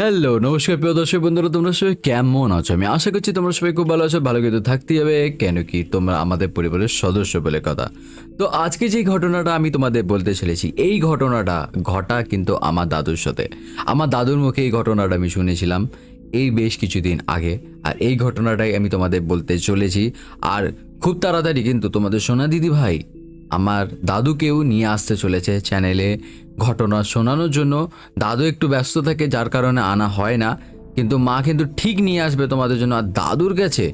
Hello নমস্কার প্রিয় দর্শক বন্ধুরা, তোমরা সবাই কেমন আছো? আমি আশা করছি তোমরা সবাই খুব ভালো আছো, ভালো কিন্তু থাকতেই হবে, কেন কি তোমরা আমাদের পরিবারের সদস্য বলে কথা। তো আজকে যে ঘটনাটা আমি তোমাদের বলতে চলেছি, এই ঘটনাটা ঘটা কিন্তু আমার দাদুর সাথে। আমার দাদুর মুখে এই ঘটনাটা আমি শুনেছিলাম এই বেশ কিছুদিন আগে, আর এই ঘটনাটাই আমি তোমাদের বলতে চলেছি। আর খুব তাড়াতাড়ি কিন্তু তোমাদের সোনা দিদি ভাই আমার দাদুকেও নিয়ে আসতে চলেছে চ্যানেলে। ঘটনা শোনানোর জন্য দাদু একটু ব্যস্ত থাকে, যার কারণে আনা হয় না। কিন্তু মা কিন্তু ঠিক নিয়ে আসবে তোমাদের জন্য। আর দাদুর কাছে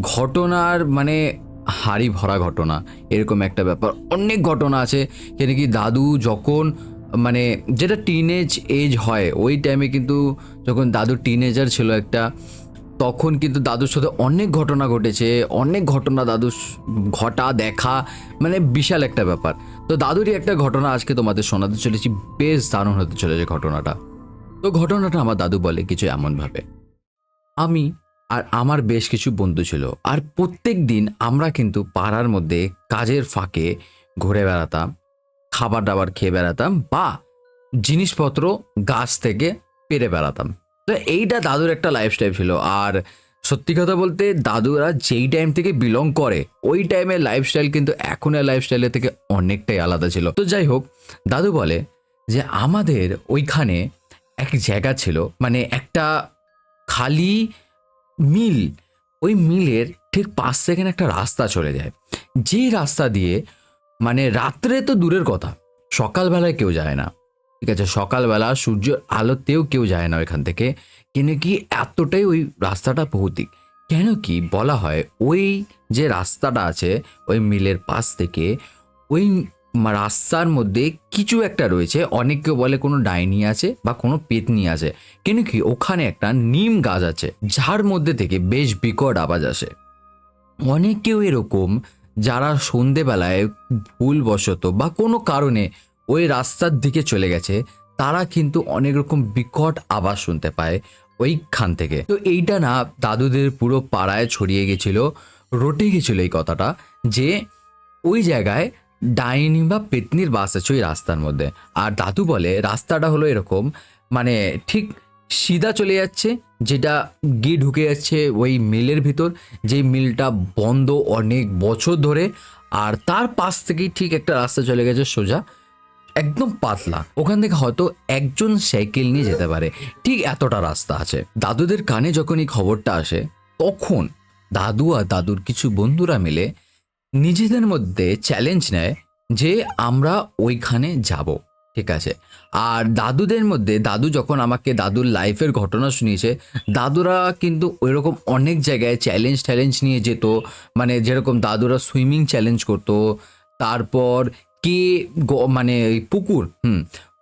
ঘটনার মানে হাড়ি ভরা ঘটনা, এরকম একটা ব্যাপার। অনেক ঘটনা আছে যেটা কি দাদু যখন মানে যেটা টিনেজ এজ হয়, ওই টাইমে কিন্তু যখন দাদু টিনেজার ছিল একটা, তখন কিন্তু দাদুর সাথে অনেক ঘটনা ঘটেছে, অনেক ঘটনা দাদু ঘটা, দেখা মানে বিশাল একটা ব্যাপার। তো দাদুরই একটা ঘটনা আজকে তোমাদের শোনাতে চলেছি। বেশ দারুণ হতে চলেছে ঘটনাটা। তো ঘটনাটা আমার দাদু বলে কিছু এমনভাবে। আমি আর আমার বেশ কিছু বন্ধু ছিল আর প্রত্যেক দিন আমরা কিন্তু পাড়ার মধ্যে কাজের ফাঁকে ঘুরে বেড়াতাম, খাবার দাবার খেয়ে বেড়াতাম বা জিনিসপত্র গাছ থেকে পেরে বেড়াতাম। তো এইটা দাদুর একটা লাইফস্টাইল ছিল আর সত্যি কথা বলতে দাদুরা যেই টাইম থেকে বিলং করে, ওই টাইমের লাইফস্টাইল কিন্তু এখনের লাইফস্টাইলের থেকে অনেকটাই আলাদা ছিল। তো যাই হোক, দাদু বলে যে আমাদের ওইখানে এক জায়গা ছিল মানে একটা খালি মিল, ওই মিলের ঠিক পাঁচ সেকেন্ড একটা রাস্তা চলে যায়। যেই রাস্তা দিয়ে মানে রাত্রে তো দূরের কথা, সকালবেলায় কেউ যায় না। ঠিক আছে, সকালবেলা সূর্যের আলোতেও কেউ যায় না ওইখান থেকে। কেন কি এতটাই ওই রাস্তাটা ভৌতিক। কেন কি বলা হয়, ওই যে রাস্তাটা আছে, ওই মিলের পাশ থেকে ওই রাস্তার মধ্যে কিছু একটা রয়েছে অনেক কেউ বলে কোনো ডাইনি আছে বা কোনো পেতনি আছে। কেন কি ওখানে একটা নিম গাছ আছে, যার মধ্যে থেকে বেশ বিকট আওয়াজ আসে। অনেক কেউ এরকম, যারা সন্ধেবেলায় ভুলবশত বা কোনো কারণে ওই রাস্তার দিকে চলে গেছে, তারা কিন্তু অনেক রকম বিকট আওয়াজ শুনতে পায় ওইখান থেকে। তো এইটা না দাদুদের পুরো পাড়ায় ছড়িয়ে গেছিল, রটে গেছিল এই কথাটা যে ওই জায়গায় ডাইনি বা পেতনির বাস আছে ওই রাস্তার মধ্যে। আর দাদু বলে, রাস্তাটা হলো এরকম মানে ঠিক সিধা চলে যাচ্ছে, যেটা গিয়ে ঢুকে যাচ্ছে ওই মিলের ভিতর, যেই মিলটা বন্ধ অনেক বছর ধরে, আর তার পাশ থেকেই ঠিক একটা রাস্তা চলে গেছে সোজা। একদম পাতলা। ওখান থেকে হয়তো একজন সাইকেল নিয়ে যেতে পারে। ঠিক এতটা রাস্তা আছে। দাদুদের কানে যখন এই খবরটা আসে, তখন দাদু আর দাদুর কিছু বন্ধুরা মিলে নিজেদের মধ্যে চ্যালেঞ্জ নেয় যে আমরা ওইখানে যাব। ঠিক আছে? আর দাদুদের মধ্যে, দাদু যখন আমাকে দাদুর লাইফের ঘটনা শুনিয়েছে, দাদুরা কিন্তু ওইরকম অনেক জায়গায় চ্যালেঞ্জ ট্যালেঞ্জ নিয়ে যেত। মানে যেরকম দাদুরা সুইমিং চ্যালেঞ্জ করতো, তারপর কে মানে পুকুর, হুম,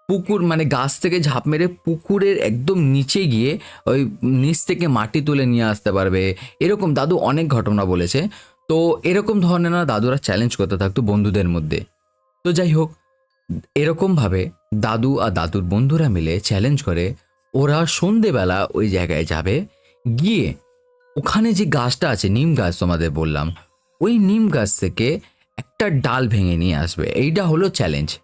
পুকুর মানে গাছ থেকে ঝাঁপ মেরে পুকুরের একদম নিচে গিয়ে ওই নিচ থেকে মাটি তুলে নিয়ে আসতে পারবে। এরকম দাদু অনেক ঘটনা বলেছে। তো এরকম ধরনের না দাদুরা চ্যালেঞ্জ করতে থাকতো বন্ধুদের মধ্যে। তো যাই হোক, এরকমভাবে দাদু আর দাদুর বন্ধুরা মিলে চ্যালেঞ্জ করে, ওরা সন্ধেবেলা ওই জায়গায় যাবে, গিয়ে ওখানে যে গাছটা আছে, নিম গাছ তোমাদের বললাম, ওই নিম গাছ থেকে একটা ডাল ভেঙে নিয়ে আসবে। এইটা হলো চ্যালেঞ্জ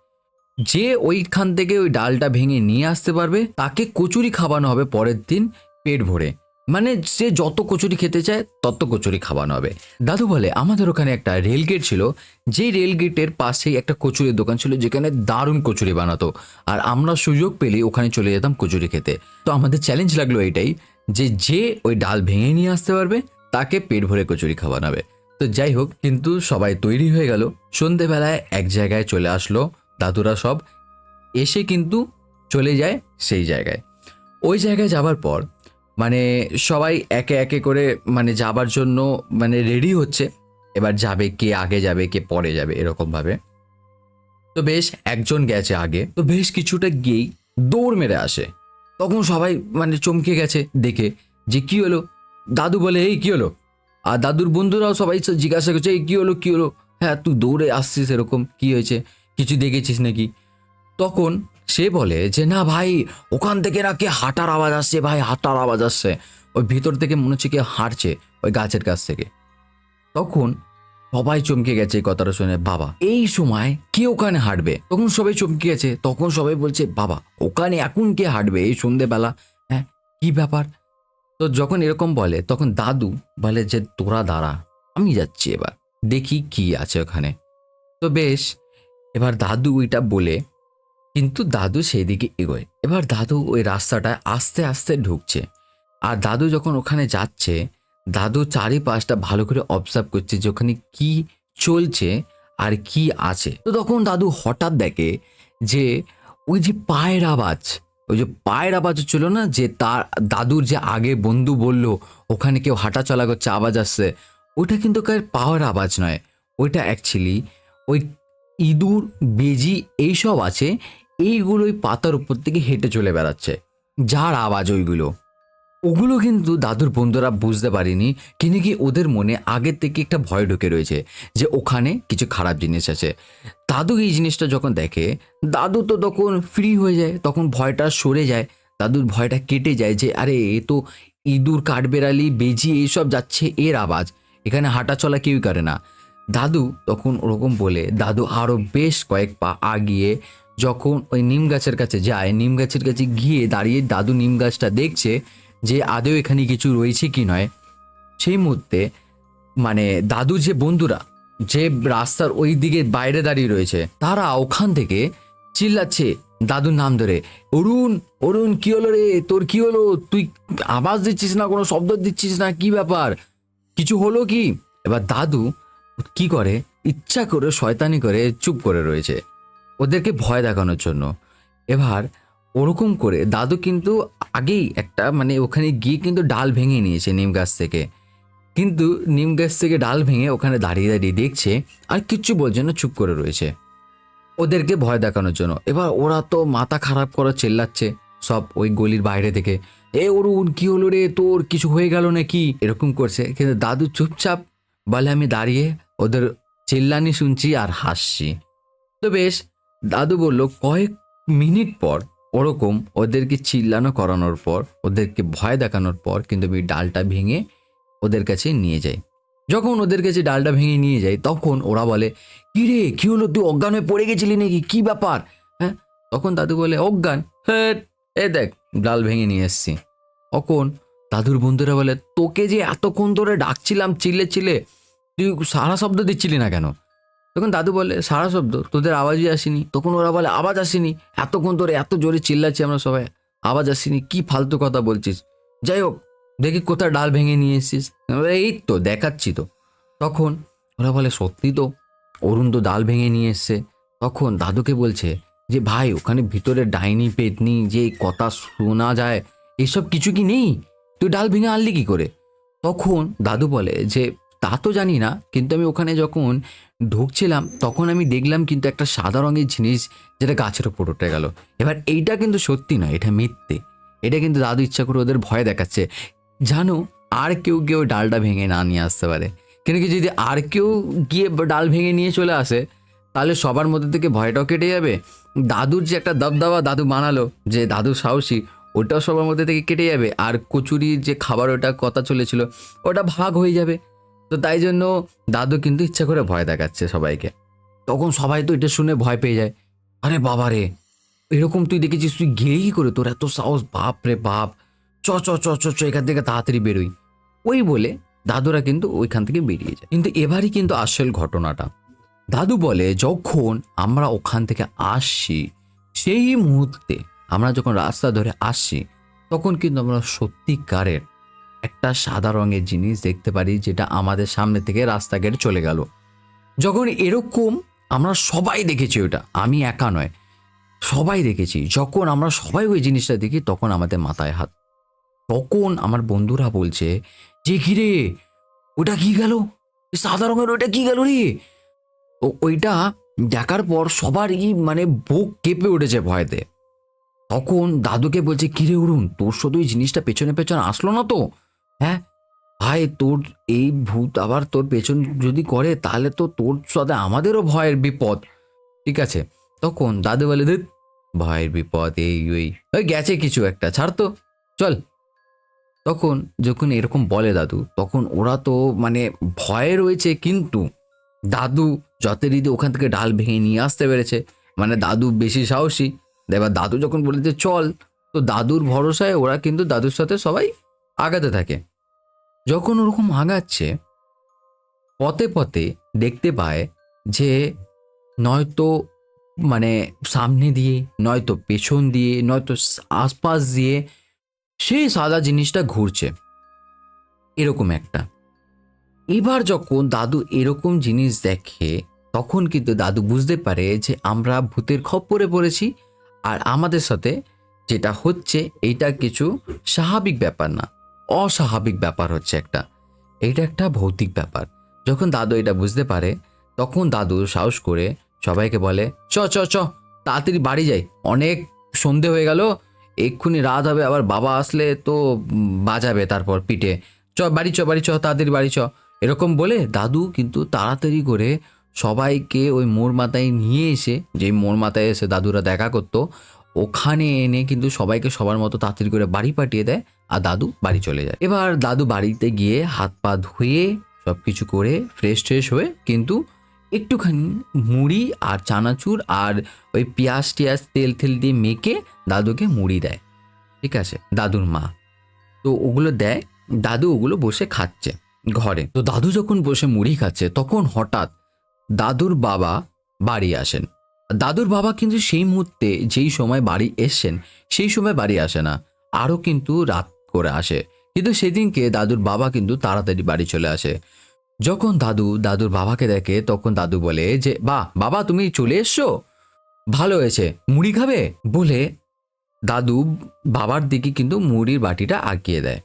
যে ওইখান থেকে ওই ডালটা ভেঙে নিয়ে আসতে পারবে, তাকে কচুরি খাওয়ানো হবে পরের দিন পেট ভরে। মানে সে যত কচুরি খেতে চায়, তত কচুরি খাওয়ানো হবে। দাদু বলে, আমাদের ওখানে একটা রেলগেট ছিল। যেই রেলগেটের পাশেই একটা কচুরির দোকান ছিল, যেখানে দারুণ কচুরি বানাতো। আর আমরা সুযোগ পেলে ওখানে চলে যেতাম কচুরি খেতে। তো আমাদের চ্যালেঞ্জ লাগল এইটাই, যে যে ওই ডাল ভেঙে নিয়ে আসতে পারবে, তাকে পেট ভরে কচুরি খাওয়ানো হবে। তো যাই হোক, কিন্তু সবাই তৈরি হয়ে গেল। সন্ধেবেলায় এক জায়গায় চলে আসলো, দাদুরা সব। এসে কিন্তু চলে যায় সেই জায়গায়। ওই জায়গায় যাবার পর মানে সবাই একে একে করে মানে যাবার জন্য মানে রেডি হচ্ছে। এবার যাবে কে আগে যাবে, কে পরে যাবে, এরকমভাবে। তো বেশ, একজন গেছে আগে। তো বেশ কিছুটা গিয়েই দৌড় মেরে আসে। তখন সবাই মানে চমকে গেছে দেখে যে, কি হলো? দাদু বলে, এই, কি হলো? আর দাদুর বন্ধুরাও সবাই জিজ্ঞাসা করছে, এই কী হলো কী হলো? হ্যাঁ তুই দৌড়ে আসছিস এরকম, কি হয়েছে? কিছু দেখেছিস নাকি? তখন সে বলে যে, না ভাই, ওখান থেকে না কে হাঁটার আওয়াজ আসছে ভাই, হাঁটার আওয়াজ আসছে। ওই ভিতর থেকে মনে হচ্ছে কে হাঁটছে, ওই গাছের কাছ থেকে। তখন সবাই চমকে গেছে এই কথাটা শুনে, বাবা, এই সময় কে ওখানে হাঁটবে? তখন সবাই চমকে গেছে, তখন সবাই বলছে, বাবা, ওখানে এখন কে হাঁটবে এই সন্ধেবেলা? হ্যাঁ কি ব্যাপার? তো যখন এরকম বলে, তখন দাদু বলে যে, তোরা দাঁড়া, আমি যাচ্ছি এবার, দেখি কি আছে ওখানে। তো বেশ, এবার দাদু ওইটা বলে, কিন্তু দাদু সেই দিকে এগোয়। এবার দাদু ওই রাস্তাটায় আস্তে আস্তে ঢুকছে। আর দাদু যখন ওখানে যাচ্ছে, দাদু চারিপাশটা ভালো করে অবজার্ভ করছে যে, ওখানে কি চলছে আর কি আছে। তো তখন দাদু হঠাৎ দেখে যে, ওই যে পায়ের আওয়াজ ওই যে পায়ের আওয়াজ ছিল না যে তার দাদুর যে আগে বন্ধু বলল, ওখানে কেউ হাঁটা চলা করছে, আওয়াজ আসছে। ওইটা কিন্তু কার পাওয়ার আওয়াজ নয়। ওইটা অ্যাকচুয়ালি ওই ইঁদুর, বেজি এইসব আছে, এইগুলোই পাতার উপর থেকে হেঁটে চলে বেড়াচ্ছে। যার আওয়াজ ওইগুলো। ওগুলো কিন্তু দাদুর বন্ধুরা বুঝতে পারিনি কিন্তু কি ওদের মনে আগের থেকে একটা ভয় ঢুকে রয়েছে যে ওখানে কিছু খারাপ জিনিস আছে। দাদু এই জিনিসটা যখন দেখে, দাদু তো তখন ফ্রি হয়ে যায়, তখন ভয়টা সরে যায়, দাদুর ভয়টা কেটে যায় যে, আরে, এ তো ইঁদুর, কাঠবেড়ালি, বেজি, এইসব যাচ্ছে, এর আওয়াজ, এখানে হাঁটা চলা কেউই করে না। দাদু তখন ওরকম বলে, দাদু আরও বেশ কয়েক পা আগিয়ে যখন ওই নিম গাছের কাছে যায়, নিম গাছের কাছে গিয়ে দাঁড়িয়ে দাদু নিম গাছটা দেখছে যে আদৌ এখানে কিছু রয়েছে কি নয়, সেই মুহূর্তে মানে দাদু যে বন্ধুরা, যে রাস্তার ওই দিকে বাইরে দাঁড়িয়ে রয়েছে, তারা ওখান থেকে চিল্লাচ্ছে দাদুর নাম ধরে, অরুণ অরুণ, কি হলো রে? তোর কি হলো? তুই আওয়াজ দিচ্ছিস না, কোনো শব্দ দিচ্ছিস না? কি ব্যাপার? কিছু হলো কি? এবার দাদু কি করে? ইচ্ছা করে, শয়তানি করে চুপ করে রয়েছে। ওদেরকে ভয় দেখানোর জন্য। এবার ওরকম করে। দাদু কিন্তু আগেই একটা মানে ওখানে গিয়ে কিন্তু ডাল ভেঙে নিয়েছে নিম গাছ থেকে। কিন্তু নিম গাছ থেকে ডাল ভেঙে ওখানে দাঁড়িয়ে দাঁড়িয়ে দেখছে আর কিচ্ছু বলছে না, চুপ করে রয়েছে। ওদেরকে ভয় দেখানোর জন্য। এবার ওরা তো মাথা খারাপ করে চেল্লাচ্ছে সব ওই গলির বাইরে থেকে। এ অরুণ, কি হলো রে? তোর কিছু হয়ে গেল নাকি? এরকম করছে। কিন্তু দাদু চুপচাপ বলে, আমি দাঁড়িয়ে ওদের চিল্লানি শুনছি আর হাসছি। তো বেশ, দাদু বলল, কয়েক মিনিট পর ওরকম ওদেরকে চিল্লানো করানোর পর, ওদেরকে ভয় দেখানোর পর কিন্তু আমি ডালটা ভেঙে ওদের কাছে নিয়ে যাই। যখন ওদের কাছে ডালটা ভেঙে নিয়ে যাই, তখন ওরা বলে কী রে কী হলো? তুই অজ্ঞান হয়ে পড়ে গেছিলি নাকি? কি ব্যাপার? হ্যাঁ তখন দাদু বলে, অজ্ঞান? হ্যাঁ এ দেখ, ডাল ভেঙে নিয়ে এসছি। তখন দাদুর বন্ধুরা বলে, তোকে যে এতক্ষণ ধরে ডাকছিলাম, চিল্লে চিল্লে, তুই সারা শব্দ দিচ্ছিলি না কেন? তখন দাদু বলে, সারা শব্দ, তোদের আওয়াজই আসেনি। তখন ওরা বলে, আওয়াজ আসেনি। এতক্ষণ ধরে এত জোরে চিল্লাচ্ছি আমরা সবাই। আওয়াজ আসেনি, কি ফালতু কথা বলছিস? যাই হোক, দেখি কোথায় ডাল ভেঙে নিয়ে এসছিস। এই তো, দেখাচ্ছি তো। তখন ওরা বলে, সত্যি তো, অরুণ তো ডাল ভেঙে নিয়ে এসছে। তখন দাদুকে বলছে যে, ভাই, ওখানে ভিতরে ডাইনি, পেতনি, যে কথা শোনা যায়, এসব কিছু কি নেই? তুই ডাল ভেঙে আনলি কি করে? তখন দাদু বলে যে তা তো জানি না, কিন্তু আমি ওখানে যখন ঢুকছিলাম, তখন আমি দেখলাম কিন্তু একটা সাদা রঙের জিনিস যেটা গাছের ওপর উঠে গেল। এবার এইটা কিন্তু সত্যি নয়, এটা মিথ্যে। এটা কিন্তু দাদু ইচ্ছা করে ওদের ভয় দেখাচ্ছে। জানো, আর কেউ কেউ ডালটা ভেঙে না নিয়ে আসতে পারে। কিন্তু কি যদি আর কেউ গিয়ে ডাল ভেঙে নিয়ে চলে আসে, তাহলে সবার মধ্যে থেকে ভয়টাও কেটে যাবে। দাদুর যে একটা দবদবা দাদু বানালো, যে দাদু সাহসী, ওটাও সবার মধ্যে থেকে কেটে যাবে। আর কচুরির যে খাবার ওটা কথা চলেছিল, ওটা ভাগ হয়ে যাবে। তো তাই জন্য দাদু কিন্তু ইচ্ছা করে ভয় দেখাচ্ছে সবাইকে। তখন সবাই তো এটা শুনে ভয় পেয়ে যায়। আরে বাবা রে, এরকম তুই দেখেছিস, তুই গিয়ে কি করে? তোর এত সাহস, বাপ রে বাপ। চ চ চ চ চ, এখান থেকে তাড়াতাড়ি বেরোই। ওই বলে দাদুরা কিন্তু ওইখান থেকে বেরিয়ে যায়। কিন্তু এবারই কিন্তু আসল ঘটনাটা। দাদু বলে, যখন আমরা ওখান থেকে আসছি, সেই মুহূর্তে আমরা যখন রাস্তা ধরে আসছি, তখন কিন্তু আমরা সত্যিকারের একটা সাদা রঙের জিনিস দেখতে পারি যেটা আমাদের সামনে থেকে রাস্তা কেটে চলে গেল। যখন এরকম আমরা সবাই দেখেছি ওটা। আমি একা নয়। সবাই দেখেছি। যখন আমরা সবাই ওই জিনিসটা দেখি, তখন আমাদের মাথায় হাত। তখন আমার বন্ধুরা বলছে, যে কি রে? ওটা কি গেল? সাদা রঙের ওইটা কি গেল রে? ওইটা দেখার পর সবারই মানে বুক কেঁপে উঠেছে ভয়তে। তখন দাদুকে বলছে কিরে উড়ুন তোর শুধু ওই জিনিসটা পেছনে পেছনে আসলো না তো? হ্যাঁ? ভাই, তোর এই ভূত আবার তোর পেছন যদি করে, তাহলে তো তোর সাথে আমাদেরও ভয়ের বিপদ। ঠিক আছে? তখন দাদু বলে দেখ ভয়ের বিপদ, এই, ওই ওই গেছে কিছু একটা, ছাড় তো, চল। তখন যখন এরকম বলে দাদু, তখন ওরা তো মানে ভয়ে রয়েছে, কিন্তু দাদু যত যথারীতি ওখান থেকে ডাল ভেঙে নিয়ে আসতে পেরেছে। মানে দাদু বেশি সাহসী। এবার দাদু যখন বলেছে, চল, তো দাদুর ভরসায় ওরা কিন্তু দাদুর সাথে সবাই আগাতে থাকে। যখন ওরকম আগাচ্ছে, পথে পথে দেখতে পায় যে নয়তো মানে সামনে দিয়ে, নয়তো পেছন দিয়ে, নয়তো আশপাশ দিয়ে সেই সাদা জিনিসটা ঘুরছে। এরকম একটা। এবার যখন দাদু এরকম জিনিস দেখে, তখন কিন্তু দাদু বুঝতে পারে যে আমরা ভূতের খপ্পরে পড়েছি আর আমাদের সাথে যেটা হচ্ছে, এইটা কিছু স্বাভাবিক ব্যাপার না। অস্বাভাবিক ব্যাপার হচ্ছে একটা। এটা একটা ভৌতিক ব্যাপার। যখন দাদু এটা বুঝতে পারে, তখন দাদু সাহস করে সবাইকে বলে, চ চ চ, তাড়াতাড়ি বাড়ি যাই। অনেক সন্ধে হয়ে গেল, এক্ষুনি রাত হবে, আবার বাবা আসলে তো বাজাবে তারপর পিঠে। চ, বাড়ি চ বাড়ি চ, তাড়াতাড়ি বাড়ি চ। এরকম বলে দাদু কিন্তু তাড়াতাড়ি করে সবাইকে ওই মোর মাথায় নিয়ে এসে, যেই মোর মাথায় এসে দাদুরা দেখা করতো, ওখানে এনে কিন্তু সবাইকে সবার মতো তাড়াতাড়ি করে বাড়ি পাঠিয়ে দেয়। আর দাদু বাড়ি চলে যায়। এবার দাদু বাড়িতে গিয়ে হাত পা ধুয়ে সব কিছু করে ফ্রেশ ট্রেশ হয়ে কিন্তু একটুখানি মুড়ি আর চানাচুর আর ওই পেঁয়াজ টিয়াজ তেল তেল দিয়ে মেখে দাদুকে মুড়ি দেয়। ঠিক আছে? দাদুর মা। তো ওগুলো দেয়। দাদু ওগুলো বসে খাচ্ছে ঘরে। তো দাদু যখন বসে মুড়ি খাচ্ছে, তখন হঠাৎ দাদুর বাবা বাড়ি আসেন। দাদুর বাবা কিন্তু সেই মুহূর্তে যেই সময় বাড়ি এসছেন, সেই সময় বাড়ি আসে না। আরও কিন্তু রাত করে আসে। কিন্তু সেদিনকে দাদুর বাবা কিন্তু তাড়াতাড়ি বাড়ি চলে আসে। যখন দাদু, দাদুর বাবাকে দেখে তখন দাদু বলে যে বাহ বাবা, তুমি চলে এসছো? ভালো হয়েছে। মুড়ি খাবে? বলে দাদু বাবার দিকে কিন্তু মুড়ির বাটিটা আগিয়ে দেয়।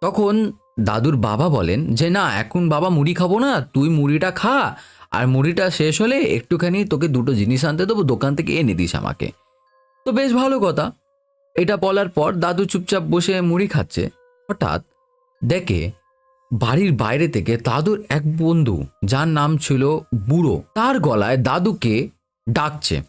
তখন দাদুর বাবা বলেন যে, না, এখন বাবা মুড়ি খাব না, তুই মুড়িটা খা, আর মুড়িটা শেষ হলে একটুখানি তোকে দুটো জিনিস আনতে দেবো, দোকান থেকে এনে দিস আমাকে। তো বেশ ভালো কথা। এটা বলার পর দাদু চুপচাপ বসে মুড়ি খাচ্ছে। হঠাৎ দেখে বাড়ির বাইরে থেকে দাদুর এক বন্ধু, যার নাম ছিল বুড়ো, তার গলায় দাদুকে ডাকছে।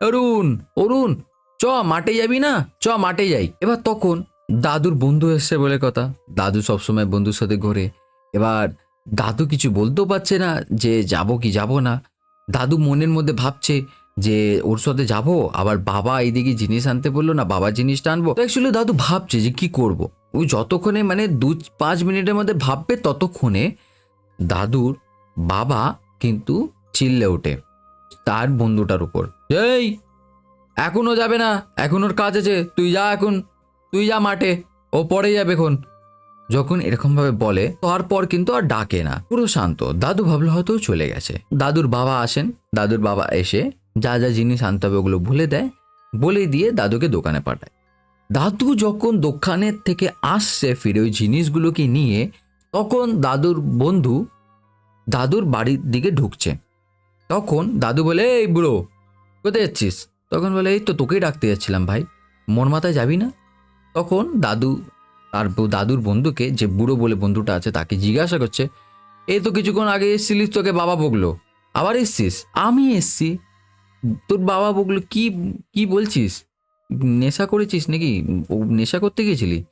অরুণ অরুণ, চ, মাঠে যাবি না? চ, মাঠে যাই। এবার তখন দাদুর বন্ধু এসছে বলে কথা। দাদু সবসময় বন্ধুর সাথে ঘোরে। এবার দাদু কিছু বলতেও পারছে না যে, যাব কি যাব না? দাদু মনের মধ্যে ভাবছে যে ওর সাথে যাব, আবার বাবা এইদিকে জিনিস আনতে বলল, না বাবা জিনিসটা আনব। অ্যাকচুয়ালি দাদু ভাবছে যে কি করব। ওই যতক্ষণে মানে দু পাঁচ মিনিটের মধ্যে ভাববে, ততক্ষণে দাদুর বাবা কিন্তু চিল্লে ওঠে তার বন্ধুটার উপর। এই এখনও যাবে না, এখন ওর কাজ আছে, তুই যা এখন, তুই যা মাঠে, ও পরে যাবে এখন। যখন এরকমভাবে বলে, তারপর কিন্তু আর ডাকে না। পুরো শান্ত। দাদু ভাবলো হয়তো চলে গেছে। দাদুর বাবা আসেন, দাদুর বাবা এসে যা যা জিনিস আনতে হবে ওগুলো ভুলে দেয় বলে দিয়ে দাদুকে দোকানে পাঠায়। দাদু যখন দোকানের থেকে আসছে ফিরে ওই জিনিসগুলোকে নিয়ে, তখন দাদুর বন্ধু দাদুর বাড়ির দিকে ঢুকছে। তখন দাদু বলে, এই বুড়ো, কোথায় যাচ্ছিস? তখন বলে, এই তো তোকেই ডাকতে যাচ্ছিলাম ভাই, মোর মাথায় যাবি না? তখন দাদু তার দাদুর বন্ধুকে, যে বুড়ো বলে বন্ধুটা আছে, তাকে জিজ্ঞাসা করছে, এই তো কিছুক্ষণ আগে এসছিলিস, তোকে বাবা বকলো, আবার এসছিস? আমি এসছি। তোর বাবা বকলো, কি কি বলছিস? নেশা করেছিস নাকি? নেশা করতে গেছিলি?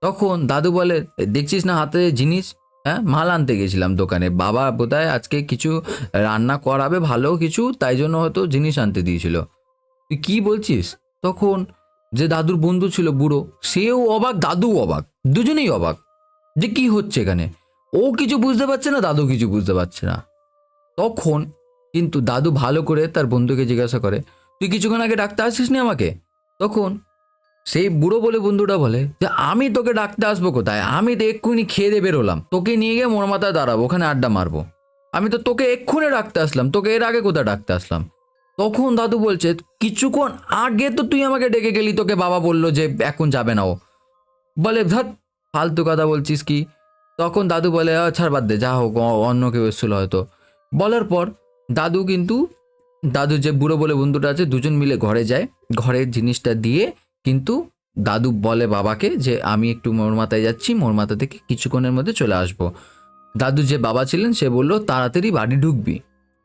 তখন দাদু বলে, দেখছিস না হাতে জিনিস? হ্যাঁ মাল আনতে গেছিলাম দোকানে। বাবা বোধহয় আজকে কিছু রান্না করাবে ভালো কিছু, তাই জন্য হয়তো জিনিস আনতে দিয়েছিল। তুই কি বলছিস? তখন যে দাদুর বন্ধু ছিল বুড়ো, সেও অবাক, দাদু অবাক, দুজনেই অবাক। যে কি হচ্ছে এখানে? ও কিছু বুঝতে পারছে না, দাদু কিছু বুঝতে পারছে না। তখন কিন্তু দাদু ভালো করে তার বন্ধুকে জিজ্ঞাসা করে, তুই কিছুক্ষণ আগে ডাকতে আসিস নি আমাকে? তখন সেই বুড়ো বলে বন্ধুটা বলে, যে আমি তোকে ডাকতে আসব কোথায়? আমি তো এক্ষুনি খেয়ে দিয়ে বেরোলাম। তোকে নিয়ে গিয়ে মোর মাথায় দাঁড়াবো, ওখানে আড্ডা মারবো। আমি তো তোকে এক্ষুনি ডাকতে আসলাম, তোকে এর আগে কোথায় ডাকতে আসলাম? তখন দাদু বলছে, কিছুক্ষণ আগে তো তুই আমাকে ডেকে গেলি, তোকে বাবা বলল যে এখন যাবে না ও। বলে, ধর, ফালতু কথা বলছিস কি? তখন দাদু বলে ছাড় বাদ দে, যা হোক অন্য কেউ এসেছিল হয়তো। বলার পর দাদু কিন্তু, দাদু যে বুড়ো বলে বন্ধুটা আছে, দুজন মিলে ঘরে যায়। ঘরের জিনিসটা দিয়ে কিন্তু দাদু বলে বাবাকে যে, আমি একটু মোর মাথায় যাচ্ছি মোর মাথা থেকে কিছুক্ষণের মধ্যে চলে আসব। দাদু যে বাবা ছিলেন, সে বলল, তাড়াতাড়ি বাড়ি ঢুকবি।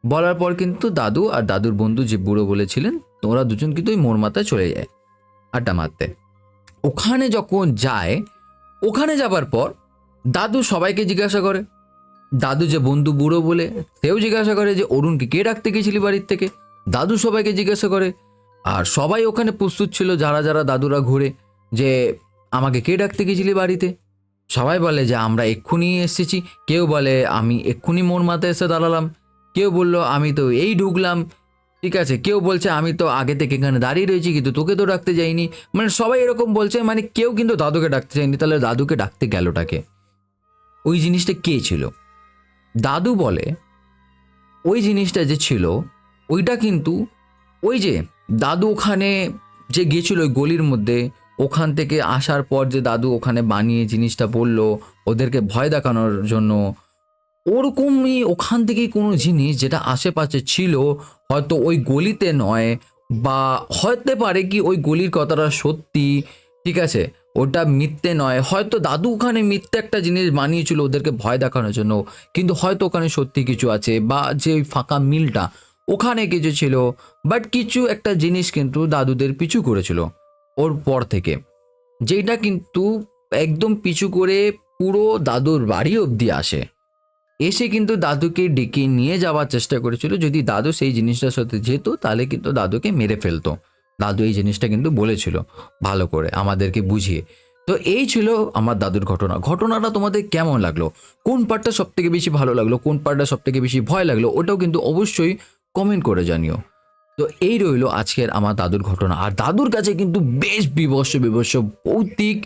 বলার পর কিন্তু দাদু আর দাদুর বন্ধু যে বুড়ো বলেছিলেন ওরা দুজন কিন্তু ওই মোর মাথায় চলে যায়, আড্ডা মারতে। ওখানে যখন যায়, ওখানে যাবার পর দাদু সবাইকে জিজ্ঞাসা করে দাদু যে বন্ধু বুড়ো বলে সেও জিজ্ঞাসা করে যে, অরুণকে কে ডাকতে গেছিলি বাড়ির থেকে? দাদু সবাইকে জিজ্ঞাসা করে। আর সবাই ওখানে প্রস্তুত ছিল, যারা যারা দাদুরা ঘুরে, যে, আমাকে কে ডাকতে গেছিলি বাড়িতে? সবাই বলে যে, আমরা এক্ষুনি এসেছি। কেউ বলে, আমি এক্ষুনি মোর মাথায় এসে দাঁড়ালাম। কেউ বলল, আমি তো এই ঢুকলাম। ঠিক আছে, কেউ বলছে, আমি তো আগে থেকে এখানে দাঁড়িয়ে রয়েছি, কিন্তু তোকে তো ডাকতে যাইনি। মানে সবাই এরকম বলছে মানে কেউ কিন্তু দাদুকে ডাকতে যায়নি, তাহলে দাদুকে ডাকতে গেলটাকে ওই জিনিসটা কে ছিল? দাদু বলে, ওই জিনিসটা যে ছিল, ওইটা কিন্তু, ওই যে দাদু ওখানে যে গিয়েছিল ওই গলির মধ্যে, ওখান থেকে আসার পর যে দাদু ওখানে বানিয়ে জিনিসটা বলল, ওদেরকে ভয় দেখানোর জন্য, ওরকমই ওখান থেকেই কোনো জিনিস যেটা আশেপাশে ছিল, হয়তো ওই গলিতে নয়, বা হতে পারে কি ওই গলির কথাটা সত্যি, ঠিক আছে? ওটা মিথ্যে নয়। হয়তো দাদু ওখানে মিথ্যে একটা জিনিস বানিয়েছিল ওদেরকে ভয় দেখানোর জন্য। কিন্তু হয়তো ওখানে সত্যি কিছু আছে বা যে ফাঁকা মিলটা ওখানে কিছু ছিল। বাট কিছু একটা জিনিস কিন্তু দাদুদের পিছু করেছিল ওর পর থেকে। যেটা কিন্তু একদম পিছু করে পুরো দাদুর বাড়ি অবধি আসে। এসে কিন্তু দাদুকে ডেকে নিয়ে যাওয়ার চেষ্টা করেছিল। যদি দাদু সেই জিনিসটার সাথে যেত, তাহলে কিন্তু দাদুকে মেরে ফেলতো। দাদু এই জিনিসটা কিন্তু বলেছিল, ভালো করে আমাদেরকে বুঝিয়ে। তো এই ছিল আমার দাদুর ঘটনা। ঘটনাটা তোমাদের কেমন লাগল? কোন পার্টটা সব থেকে বেশি ভালো লাগল? কোন পার্টটা সব থেকে বেশি ভয় লাগল? ওটাও কিন্তু অবশ্যই কমেন্ট করে জানিও। তো এই রইল আজকের আমার দাদুর ঘটনা। আর দাদুর কাছে কিন্তু বেশ বিবস্ব বিবস্ব ভৌতিক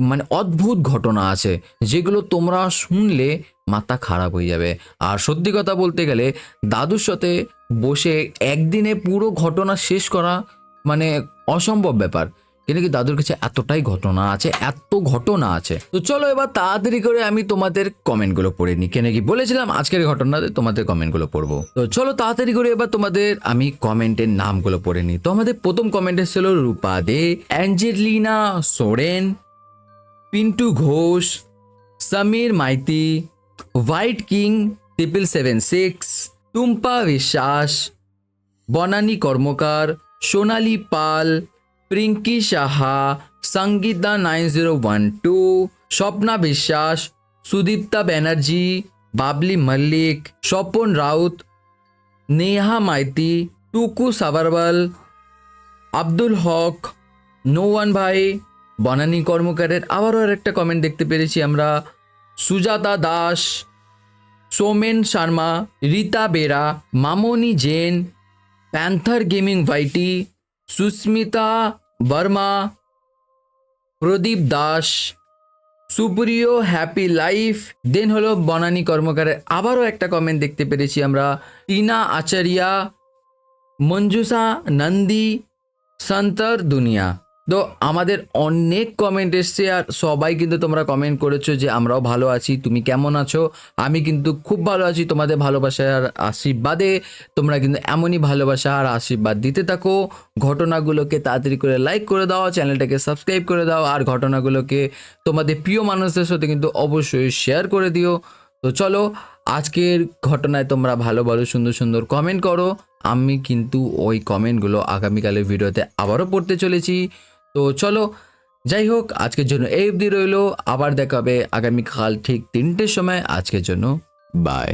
মানে অদ্ভুত ঘটনা আছে, যেগুলো তোমরা শুনলে মাথা খারাপ হয়ে যাবে। আর সত্যি কথা বলতে গেলে, দাদুর সাথে বসে একদিনে পুরো ঘটনা শেষ করা মানে অসম্ভব ব্যাপার। কিন্তু কি দাদুর কাছে এতটাই ঘটনা আছে, এত ঘটনা আছে। তো চলো এবার তাড়াতাড়ি করে আমি তোমাদের কমেন্টগুলো পড়ে নিই। কেন কি বলেছিলাম, আজকের ঘটনাতে তোমাদের কমেন্টগুলো পড়ব। তো চলো তাড়াতাড়ি করে এবার তোমাদের আমি কমেন্টের নামগুলো পড়ে নিই। তো আমাদের প্রথম কমেন্ট ছিল Rupa De, Angelina, Soren, Pintu Ghosh, Samir Maiti, white king, triple seven six, Tumpa Biswas, Banani Karmakar Sonali Pal Prinki Saha, Sangita nine zero one two, Swapna Biswas, Sudipta Banerjee, Babli Mallick, Swapan Raut, Neha Maiti, টুকু সাভারওয়াল আব্দুল হক, নৌয়ান ভাই, বনানী কর্মকারের আবারও একটা comment দেখতে পেরেছি আমরা। Sujata Das, Somen Sharma, Rita Bera, Mamoni zen panther gaming ভাইটি সুস্মিতা বর্মা প্রদীপ দাস সুপ্রিয় happy life দেন হলো বনানী কর্মকারের আবারও একটা কমেন্ট দেখতে পেরেছি আমরা। টিনা আচারিয়া মঞ্জুসা নন্দী সন্তর দুনিয়া তো আমাদের অনেক কমেন্ট এসছে আর সবাই কিন্তু তোমরা কমেন্ট করেছ যে আমরাও ভালো আছি, তুমি কেমন আছো? আমি কিন্তু খুব ভালো আছি, তোমাদের ভালোবাসার আশীর্বাদে তোমরা কিন্তু এমনই ভালোবাসা আর আশীর্বাদ দিতে থাকো। ঘটনাগুলোকে তাড়াতাড়ি করে লাইক করে দাও, চ্যানেলটাকে সাবস্ক্রাইব করে দাও আর ঘটনাগুলোকে তোমাদের প্রিয় মানুষদের সাথে কিন্তু অবশ্যই শেয়ার করে দিও। তো চলো, আজকের ঘটনায় তোমরা ভালো ভালো, সুন্দর সুন্দর কমেন্ট করো। আমি কিন্তু ওই কমেন্টগুলো আগামীকালের ভিডিওতে আবারও পড়তে চলেছি। তো চলো, যাই হোক, আজকের জন্য এই অবধি রইল। আবার দেখাবে আগামীকাল ঠিক তিনটের সময়। আজকের জন্য বাই